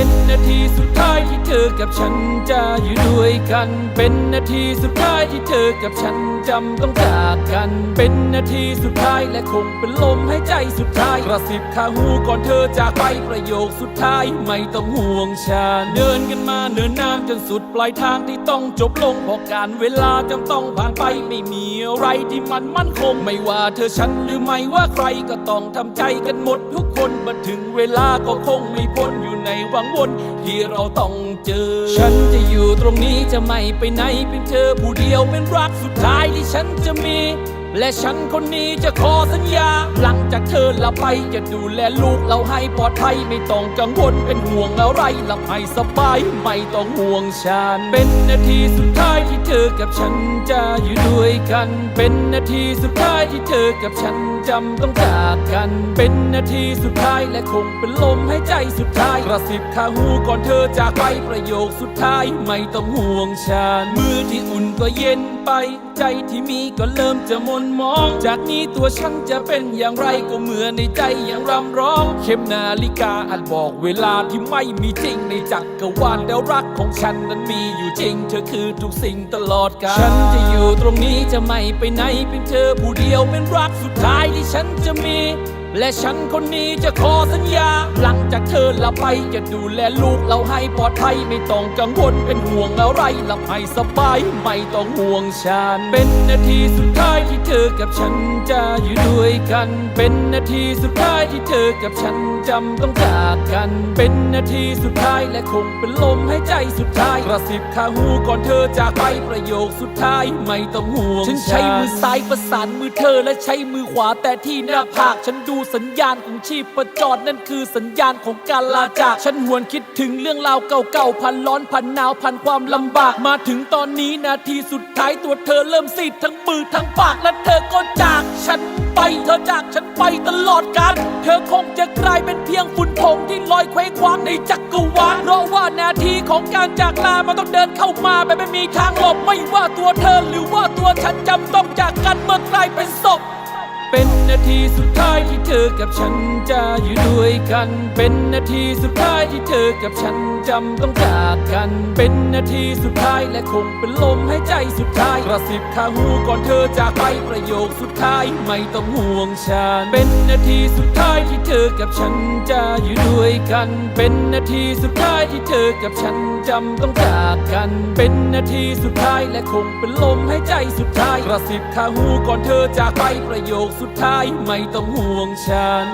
็นาทีสุดท้ายที่เธอกับฉันจะอยู่ด้วยกัน เป็นนาทีสุดท้ายที่เธอกับฉันจำต้องจากกัน เป็นนาทีสุดท้ายและคงเป็นลมหายใจสุดท้ายกระสิบข้างหูก่อนเธอจากไปประโยคสุดท้ายไม่ต้องห่วงฉันเดินกันมาเนินนานจนสุดปลายทางที่ต้องจบลงเพราะการเวลาจำต้องผ่านไปไม่มีอะไรที่มันมั่นคงไม่ว่าเธอฉันหรือไม่ว่าใครก็ต้องทำใจกันหมดทุกคนมาถึงเวลาก็คงไม่พ้นอยู่ในวังวน ที่เราต้องเจอ ฉันจะอยู่ตรงนี้จะไม่ไปไหนเป็นเธอผู้เดียวเป็นรักสุดท้ายที่ฉันจะมี และฉันคนนี้จะขอสัญญา หลังจากเธอละไปจะดูแลลูกเราให้ปลอดภัยไม่ต้องกังวลเป็นห่วงอะไรหลับให้สบายไม่ต้องห่วงฉัน เป็นนาทีสุดท้ายที่เธอกับฉันจะอยู่ด้วยกัน เป็นนาทีสุดท้ายที่เธอกับฉันจำต้องจากกัน เป็นนาทีสุดท้ายและคงเป็นลมหายใจสุดท้ายกระสิบข้างหูก่อนเธอจากไปประโยคสุดท้ายไม่ต้องห่วงฉันมือที่อุ่นก็เย็นไป ใจที่มีก็เริ่มจะมนมอง จากนี้ตัวฉันจะเป็นอย่างไรก็เหมือนในใจยังรำร้อง เข็มนาฬิกาอาจบอกเวลาที่ไม่มีจริงในจักรวาลแล้วรักของฉันนั้นมีอยู่จริง เธอคือทุกสิ่งตลอดกาลฉันจะอยู่ตรงนี้จะไม่ไปไหนเป็นเธอผู้เดียวเป็นรักสุดท้ายที่ฉันจะมี และฉันคนนี้จะขอสัญญา หลังจากเธอละไปจะดูแลลูกเราให้ปลอดภัยไม่ต้องกังวลเป็นห่วงอะไรหลับให้สบายไม่ต้องห่วงฉัน เป็นนาทีสุดท้ายที่เธอกับฉันจะอยู่ด้วยกัน เป็นนาทีสุดท้ายที่เธอกับฉันจำต้องจากกัน เป็นนาทีสุดท้ายและคงเป็นลมหายใจสุดท้ายกระสิบข้างหูก่อนเธอจากไปประโยคสุดท้ายไม่ต้องห่วงฉันใช้มือซ้ายประสานมือเธอและใช้มือขวาแต่ที่หน้าผากฉันดูสัญญาณของชีพประจรนั่นคือสัญญาณของการลาจาก ฉันหวนคิดถึงเรื่องราวเก่าๆพันร้อนพันหนาวพันความลำบาก มาถึงตอนนี้นาทีสุดท้ายตัวเธอเริ่มซีดทั้งมือทั้งปากและเธอก็จากฉันไปเธอจากฉันไปตลอดกาลเธอคงจะกลายเป็นเพียงฝุ่นผงที่ลอยเคว้งคว้างในจักรวาลเพราะว่านาทีของการจากลามันต้องเดินเข้ามาแบบไม่มีทางหลบไม่ว่าตัวเธอหรือว่าตัวฉันจำต้องจากกันเมื่อกลายเป็นศพ เป็นนาทีสุดท้ายที่เธอกับฉันจะอยู่ด้วยกัน เป็นนาทีสุดท้ายที่เธอกับฉันจำต้องจากกัน เป็นนาทีสุดท้ายและคงเป็นลมหายใจสุดท้ายกระสิบข้างหูก่อนเธอจากไปประโยคสุดท้ายไม่ต้องห่วงฉัน เป็นนาทีสุดท้ายที่เธอกับฉันจะอยู่ด้วยกัน เป็นนาทีสุดท้ายที่เธอกับฉันจำต้องจากกัน เป็นนาทีสุดท้ายและคงเป็นลมหายใจสุดท้ายกระสิบข้างหูก่อนเธอจากไปประโยคสุดท้ายไม่ต้องห่วงฉัน